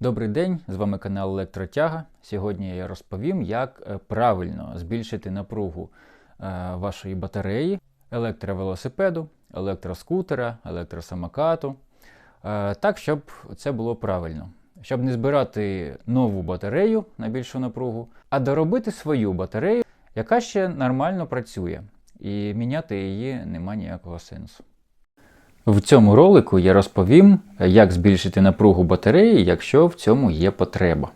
Добрий день, з вами канал Електротяга. Сьогодні я розповім, як е, правильно збільшити напругу е, вашої батареї, електровелосипеду, електроскутера, електросамокату, е, так, щоб це було правильно. Щоб не збирати нову батарею на більшу напругу, а доробити свою батарею, яка ще нормально працює, і міняти її нема ніякого сенсу. В цьому ролику я розповім, як збільшити напругу батареї, якщо в цьому є потреба.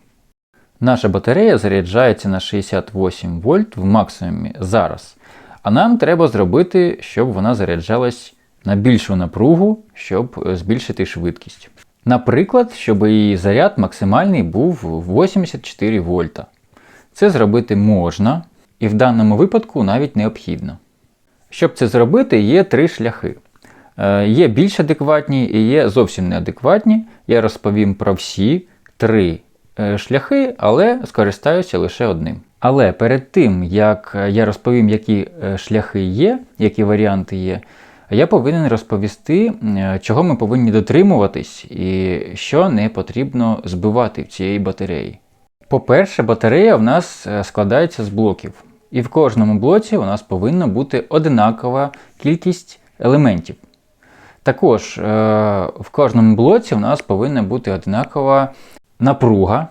Наша батарея заряджається на 68 вольт в максимумі зараз. А нам треба зробити, щоб вона заряджалась на більшу напругу, щоб збільшити швидкість. Наприклад, щоб її заряд максимальний був 84 вольта. Це зробити можна, і в даному випадку навіть необхідно. Щоб це зробити, є три шляхи. Е, Є більш адекватні і є зовсім неадекватні. Я розповім про всі три е, шляхи, але скористаюся лише одним. Але перед тим, як я розповім, які е, шляхи є, які варіанти є, я повинен розповісти, е, чого ми повинні дотримуватись і що не потрібно збивати в цієї батареї. По-перше, батарея в нас е, складається з блоків. І в кожному блоці у нас повинна бути одинакова кількість елементів. Також е, в кожному блоці у нас повинна бути одинакова напруга,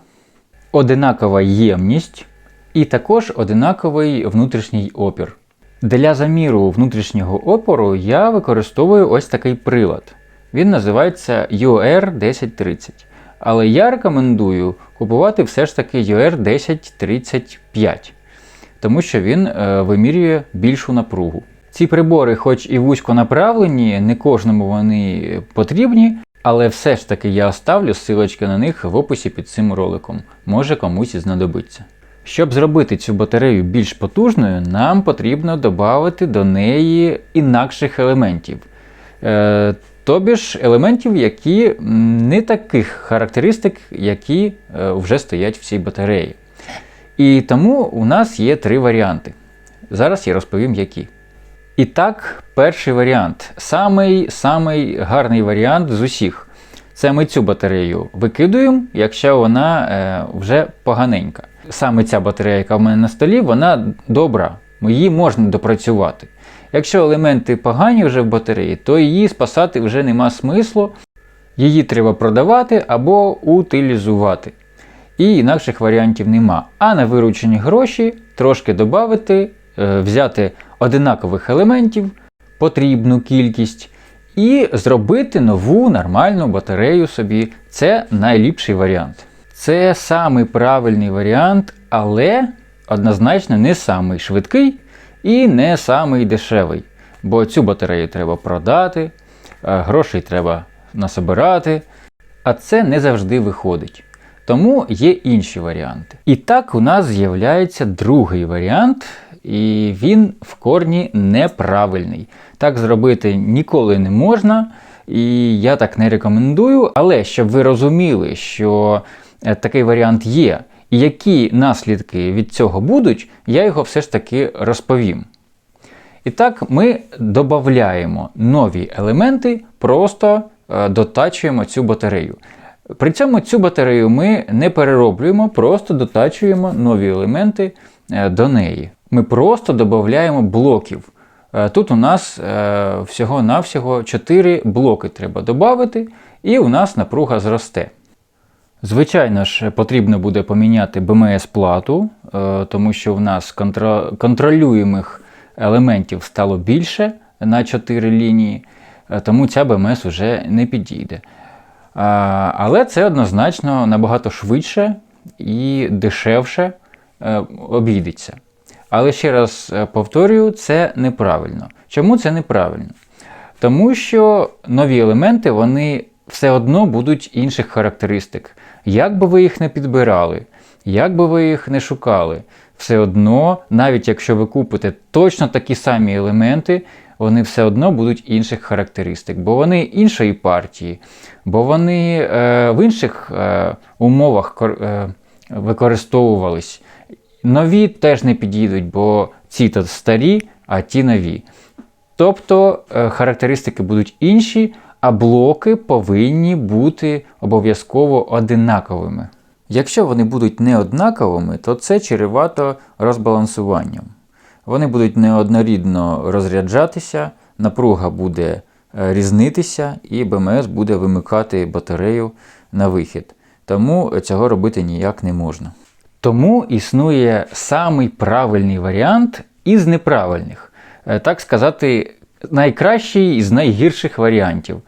одинакова ємність і також одинаковий внутрішній опір. Для заміру внутрішнього опору я використовую ось такий прилад. Він називається UR1030. Але я рекомендую купувати все ж таки UR1035, тому що він е, вимірює більшу напругу. Ці прибори, хоч і вузьконаправлені, не кожному вони потрібні, але все ж таки я оставлю ссылочки на них в описі під цим роликом. Може комусь і знадобиться. Щоб зробити цю батарею більш потужною, нам потрібно додати до неї інакших елементів. Е, тобі ж елементів, які не таких характеристик, які е, вже стоять в цій батареї. І тому у нас є три варіанти. Зараз я розповім, які. І так, перший варіант. Самий самий гарний варіант з усіх. Це ми цю батарею викидуємо, якщо вона е, вже поганенька. Саме ця батарея, яка в мене на столі, вона добра, її можна допрацювати. Якщо елементи погані вже в батареї, то її спасати вже нема смислу. Її треба продавати або утилізувати. І інакших варіантів нема. А на виручені гроші трошки додати, взяти одинакових елементів, потрібну кількість, і зробити нову нормальну батарею собі. Це найліпший варіант. Це самий правильний варіант, але однозначно не самий швидкий і не самий дешевий. Бо цю батарею треба продати, е, грошей треба насобирати, а це не завжди виходить. Тому є інші варіанти. І так у нас з'являється другий варіант, і він в корні неправильний. Так зробити ніколи не можна, і я так не рекомендую. Але щоб ви розуміли, що е, такий варіант є, і які наслідки від цього будуть, я його все ж таки розповім. І так, ми додаємо нові елементи, просто е, дотачуємо цю батарею. При цьому цю батарею ми не перероблюємо, просто дотачуємо нові елементи е, до неї. Ми просто додаємо блоків. Е, Тут у нас е, всього-навсього 4 блоки треба додати, і у нас напруга зросте. Звичайно ж, потрібно буде поміняти БМС-плату, тому що в нас контро- контролюємих елементів стало більше на 4 лінії, тому ця БМС вже не підійде. Але це однозначно набагато швидше і дешевше е, обійдеться. Але ще раз е, повторюю, це неправильно. Чому це неправильно? Тому що нові елементи вони все одно будуть інших характеристик. Як би ви їх не підбирали, як би ви їх не шукали, все одно, навіть якщо ви купите точно такі самі елементи, вони все одно будуть інших характеристик, бо вони іншої партії, бо вони е, в інших е, умовах е, використовувались. Нові теж не підійдуть, бо ці то старі, а ті нові. Тобто е, характеристики будуть інші, а блоки повинні бути обов'язково одинаковими. Якщо вони будуть неоднаковими, то це чревато розбалансуванням. Вони будуть неоднорідно розряджатися, напруга буде е, різнитися, і БМС буде вимикати батарею на вихід. Тому цього робити ніяк не можна. Тому існує самий правильний варіант із неправильних. Е, Так сказати, найкращий із найгірших варіантів.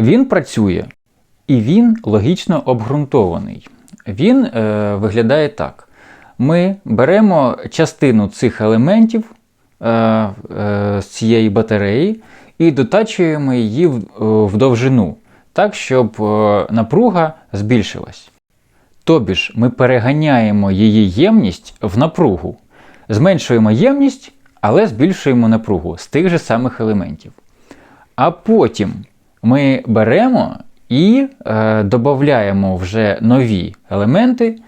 Він працює і він логічно обґрунтований. Він е, виглядає так: ми беремо частину цих елементів е, е, з цієї батареї і дотачуємо її в, е, в довжину, так, щоб е, напруга збільшилась. Тобі ж ми переганяємо її ємність в напругу, зменшуємо ємність, але збільшуємо напругу з тих же самих елементів. А потім ми беремо і е, додаємо вже нові елементи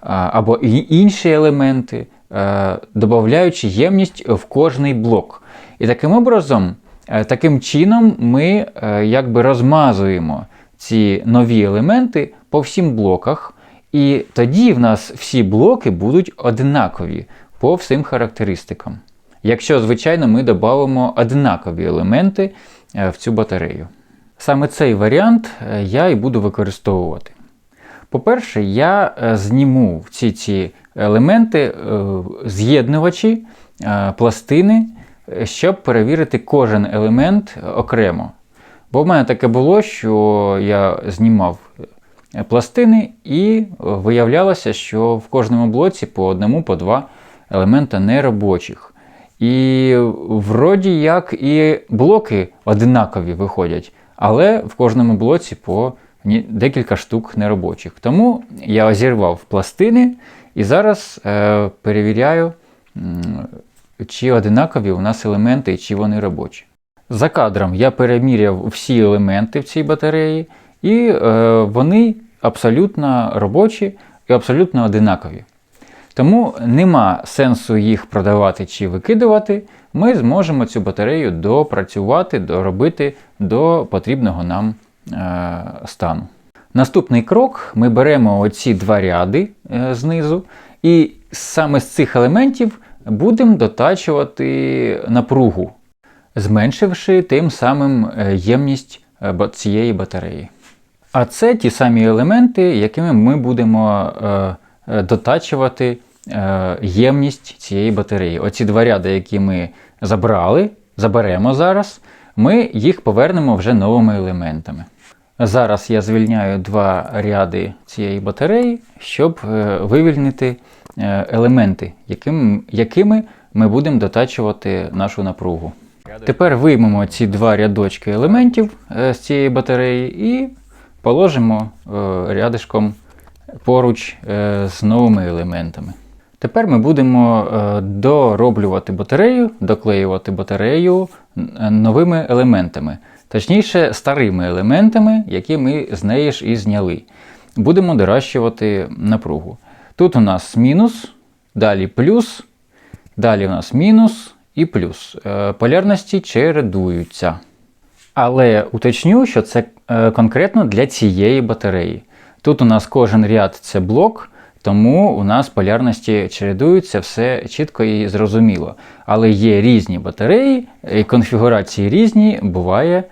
а, або інші елементи, е, додаючи ємність в кожний блок. І таким образом, е, таким чином ми е, якби розмазуємо ці нові елементи по всім блоках. І тоді в нас всі блоки будуть однакові по всім характеристикам. Якщо, звичайно, ми додамо однакові елементи е, в цю батарею. Саме цей варіант е, я і буду використовувати. По-перше, я е, зніму всі ці елементи, з'єднувачі, пластини, щоб перевірити кожен елемент окремо. Бо в мене таке було, що я знімав пластини і виявлялося, що в кожному блоці по одному, по два елемента неробочих. І вроді як і блоки одинакові виходять, але в кожному блоці по декілька штук неробочих. Тому я озірвав пластини і зараз е, перевіряю, чи одинакові у нас елементи і чи вони робочі. За кадром я переміряв всі елементи в цій батареї, і е, вони абсолютно робочі і абсолютно одинакові. Тому нема сенсу їх продавати чи викидувати. Ми зможемо цю батарею допрацювати, доробити до потрібного нам е, стану. Наступний крок: ми беремо оці два ряди е, знизу, і саме з цих елементів будемо дотачувати напругу, зменшивши тим самим е, ємність е, цієї батареї. А це ті самі елементи, якими ми будемо е, е, дотачувати е, ємність цієї батареї. Оці два ряди, які ми забрали, заберемо зараз, ми їх повернемо вже новими елементами. Зараз я звільняю два ряди цієї батареї, щоб е, вивільнити е, елементи, яким, якими ми будемо дотачувати нашу напругу. Тепер виймемо ці два рядочки елементів е, з цієї батареї і положимо е, рядишком поруч е, з новими елементами. Тепер ми будемо е, дороблювати батарею, доклеювати батарею новими елементами, точніше, старими елементами, які ми з неї ж і зняли. Будемо доращувати напругу. Тут у нас мінус, далі плюс, далі у нас мінус і плюс. Полярності чередуються. Але уточню, що це е, конкретно для цієї батареї. Тут у нас кожен ряд це блок, тому у нас полярності чередуються, все чітко і зрозуміло. Але є різні батареї, і конфігурації різні, буває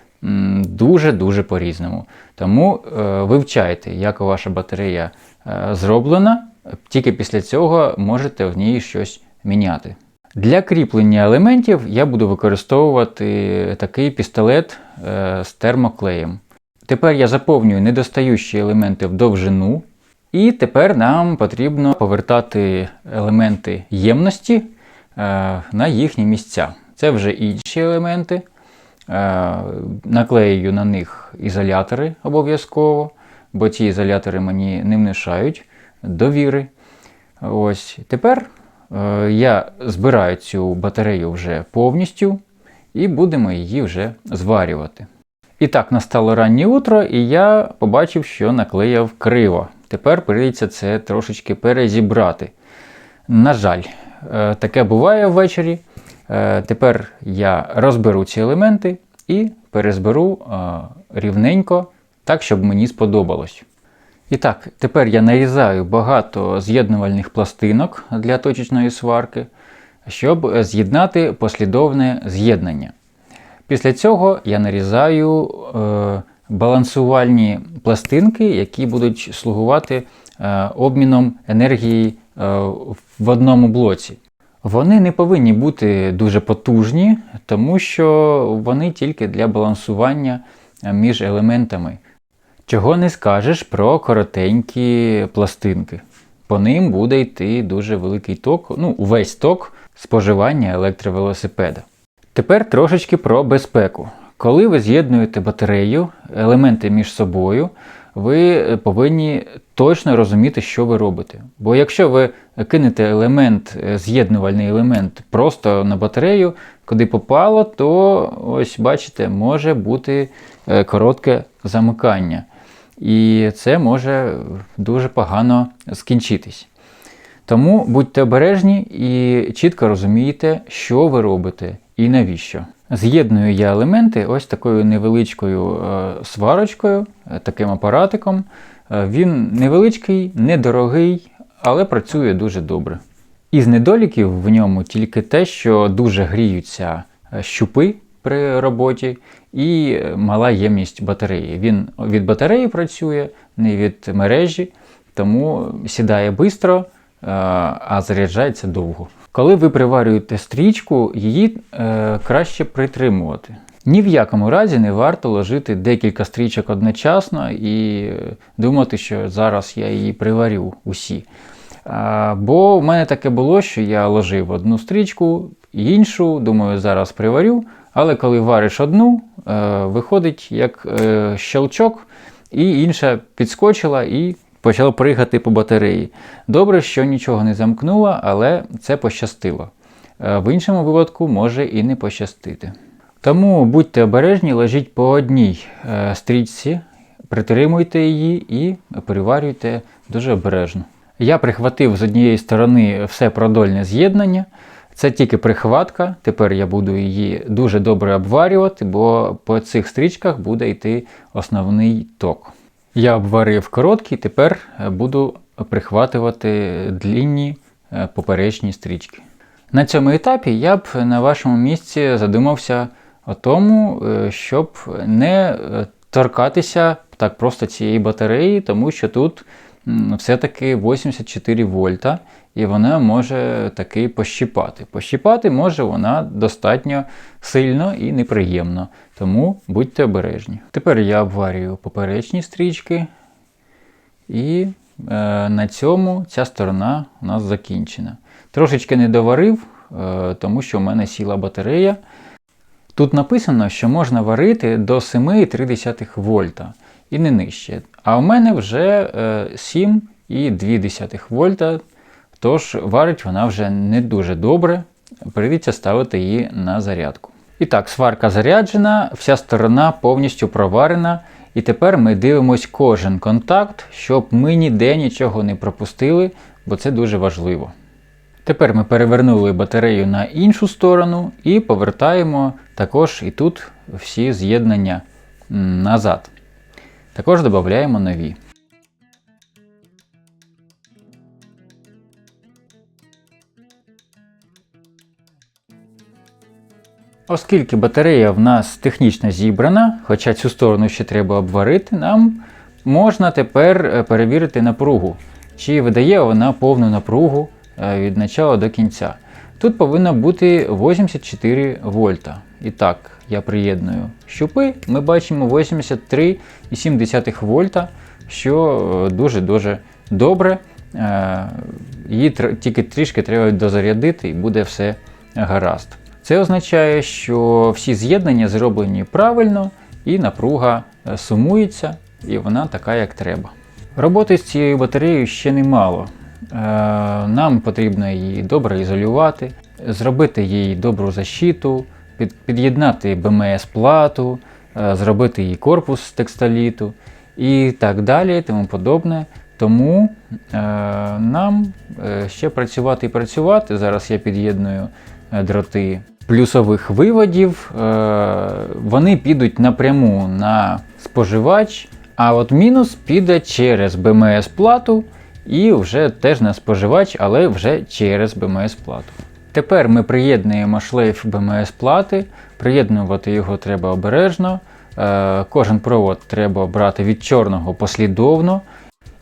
дуже-дуже по-різному. Тому е, вивчайте, як ваша батарея е, зроблена. Тільки після цього можете в ній щось міняти. Для кріплення елементів я буду використовувати такий пістолет е, з термоклеєм. Тепер я заповнюю недостаючі елементи в довжину, і тепер нам потрібно повертати елементи ємності е, на їхні місця. Це вже інші елементи. Е, наклею на них ізолятори обов'язково, бо ці ізолятори мені не внушають довіри. Ось. Тепер я збираю цю батарею вже повністю і будемо її вже зварювати. І так, настало раннє утро, і я побачив, що наклеяв криво. Тепер прийдеться це трошечки перезібрати. На жаль, е, таке буває ввечері. Е, Тепер я розберу ці елементи і перезберу е, рівненько, так, щоб мені сподобалось. І так, тепер я нарізаю багато з'єднувальних пластинок для точечної сварки, щоб з'єднати послідовне з'єднання. Після цього я нарізаю е, балансувальні пластинки, які будуть слугувати е, обміном енергії е, в одному блоці. Вони не повинні бути дуже потужні, тому що вони тільки для балансування е, між елементами. Чого не скажеш про коротенькі пластинки. По ним буде йти дуже великий ток, ну, весь ток споживання електровелосипеда. Тепер трошечки про безпеку. Коли ви з'єднуєте батарею, елементи між собою, ви повинні точно розуміти, що ви робите. Бо якщо ви кинете елемент, е, з'єднувальний елемент просто на батарею, куди попало, то ось бачите, може бути е, коротке замикання. І це може дуже погано скінчитись. Тому будьте обережні і чітко розумієте, що ви робите і навіщо. З'єдную я елементи ось такою невеличкою е, сварочкою, е, таким апаратиком. Е, Він невеличкий, недорогий, але працює дуже добре. Із недоліків в ньому тільки те, що дуже гріються щупи при роботі і е, мала ємність батареї. Він від батареї працює, не від мережі, тому сідає швидко, а заряджається довго. Коли ви приварюєте стрічку, її е, краще притримувати. Ні в якому разі не варто ложити декілька стрічок одночасно і е, думати, що зараз я її приварю усі. Бо в мене таке було, що я ложив одну стрічку, іншу, думаю, зараз приварю. Але коли вариш одну, е, виходить як е, щелчок, і інша підскочила і почала пригати по батареї. Добре, що нічого не замкнуло, але це пощастило. Е, В іншому випадку може і не пощастити. Тому будьте обережні, ложіть по одній е, стрічці, притримуйте її і переварюйте дуже обережно. Я прихватив з однієї сторони все продольне з'єднання. Це тільки прихватка. Тепер я буду її дуже добре обварювати, бо по цих стрічках буде йти основний ток. Я обварив короткий, тепер е, буду прихватувати длінні е, поперечні стрічки. На цьому етапі я б на вашому місці задумався о тому, е, щоб не торкатися так просто цієї батареї, тому що тут все-таки 84 вольта, і вона може таки пощіпати. Пощіпати може вона достатньо сильно і неприємно, тому будьте обережні. Тепер я обварюю поперечні стрічки, і е, на цьому ця сторона у нас закінчена. Трошечки не доварив, е, тому що в мене сіла батарея. Тут написано, що можна варити до 7,3 вольта і не нижче. А в мене вже е, 7,2 вольта, тож варить вона вже не дуже добре. Прийдеться ставити її на зарядку. І так, сварка заряджена, вся сторона повністю проварена. І тепер ми дивимось кожен контакт, щоб ми ніде нічого не пропустили, бо це дуже важливо. Тепер ми перевернули батарею на іншу сторону і повертаємо також і тут всі з'єднання назад. Також додаємо нові. Оскільки батарея в нас технічно зібрана, хоча цю сторону ще треба обварити, нам можна тепер е, перевірити напругу, чи видає вона повну напругу е, від початку до кінця. Тут повинно бути 84 вольта. І так, я приєдную щупи, ми бачимо 83,7 вольта, що дуже-дуже добре. Е, Її тільки трішки треба дозарядити і буде все гаразд. Це означає, що всі з'єднання зроблені правильно і напруга е, сумується, і вона така, як треба. Роботи з цією батареєю ще немало. Е, Нам потрібно її добре ізолювати, зробити їй добру защиту, під'єднати БМС плату, е, зробити їй корпус з текстоліту і так далі, тому подобне. Тому нам ще працювати і працювати. Зараз я під'єдную дроти плюсових виводів, е, вони підуть напряму на споживач, а от мінус піде через БМС плату і вже теж на споживач, але вже через БМС плату. Тепер ми приєднуємо шлейф БМС плати, приєднувати його треба обережно. Е, Кожен провод треба брати від чорного послідовно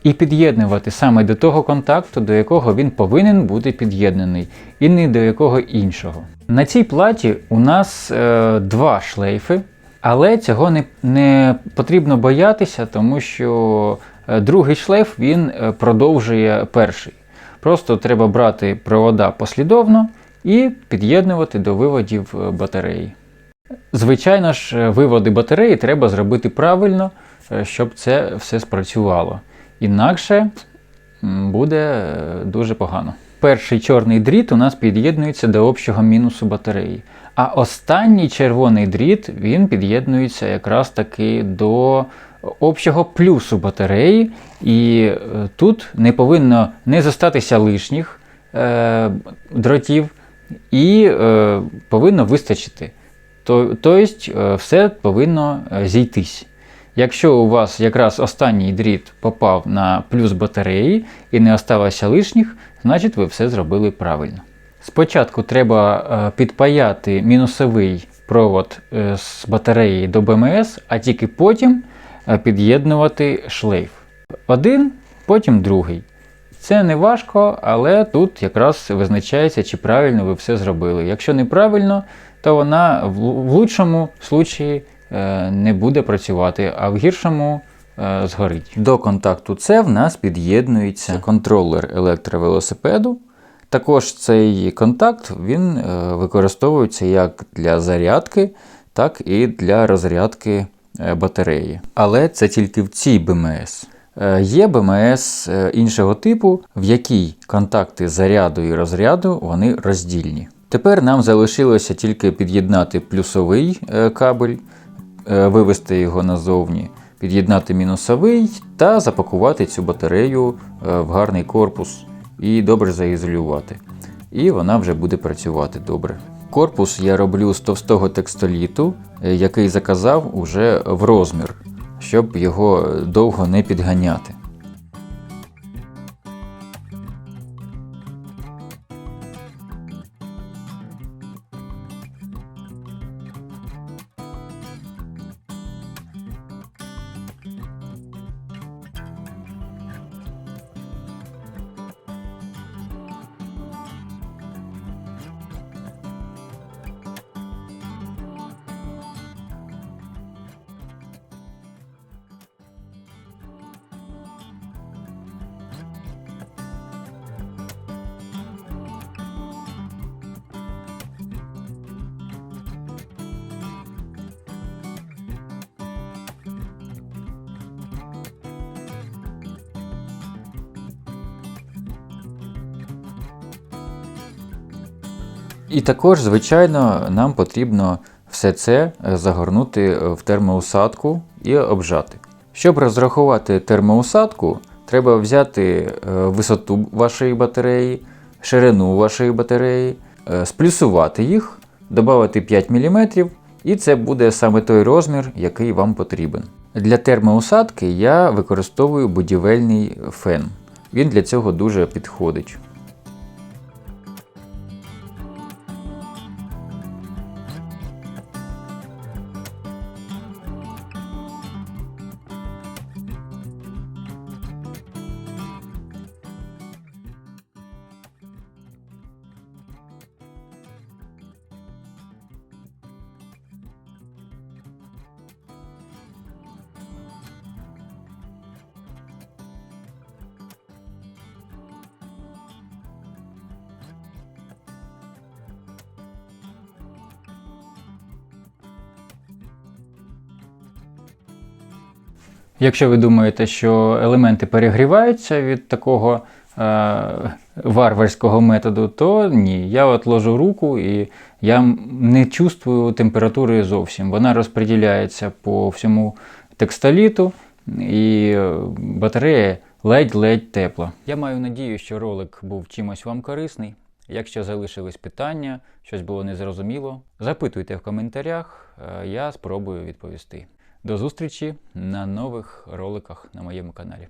і під'єднувати саме до того контакту, до якого він повинен бути під'єднаний, і не до якого іншого. На цій платі у нас е, два шлейфи, але цього не, не потрібно боятися, тому що е, другий шлейф він е, продовжує перший. Просто треба брати провода послідовно і під'єднувати до виводів е, батареї. Звичайно ж, виводи батареї треба зробити правильно, щоб це все спрацювало. Інакше буде е, дуже погано. Перший чорний дріт у нас під'єднується до общого мінусу батареї. А останній червоний дріт він під'єднується якраз таки до общого плюсу батареї. І е, тут не повинно не зостатися лишніх е, дротів, і е, повинно вистачити. То- Тобто е, все повинно зійтись. Якщо у вас якраз останній дріт попав на плюс батареї і не осталося лишніх, значить ви все зробили правильно. Спочатку треба е, підпаяти мінусовий провод е, з батареї до БМС, а тільки потім е, під'єднувати шлейф. Один, потім другий. Це не важко, але тут якраз визначається, чи правильно ви все зробили. Якщо неправильно, то вона в лучшому случаї не буде працювати, а в гіршому е, згорить. До контакту С в нас під'єднується контролер електровелосипеду. Також цей контакт він е, використовується як для зарядки, так і для розрядки е, батареї. Але це тільки в цій БМС. Е, Є БМС е, іншого типу, в якій контакти заряду і розряду вони роздільні. Тепер нам залишилося тільки під'єднати плюсовий е, кабель, е, вивести його назовні, під'єднати мінусовий та запакувати цю батарею е, в гарний корпус і добре заізолювати. І вона вже буде працювати добре. Корпус я роблю з товстого текстоліту, е, який заказав уже в розмір, щоб його довго не підганяти. І також, звичайно, нам потрібно все це загорнути в термоусадку і обжати. Щоб розрахувати термоусадку, треба взяти е, висоту вашої батареї, ширину вашої батареї, е, сплюсувати їх, додати 5 мм, і це буде саме той розмір, який вам потрібен. Для термоусадки я використовую будівельний фен. Він для цього дуже підходить. Якщо ви думаєте, що елементи перегріваються від такого е, варварського методу, то ні. Я от ложу руку і я не чувствую температури зовсім. Вона розподіляється по всьому текстоліту, і е, батарея ледь-ледь тепла. Я маю надію, що ролик був чимось вам корисний. Якщо залишились питання, щось було незрозуміло, запитуйте в коментарях, е, я спробую відповісти. До зустрічі на нових роликах на моєму каналі.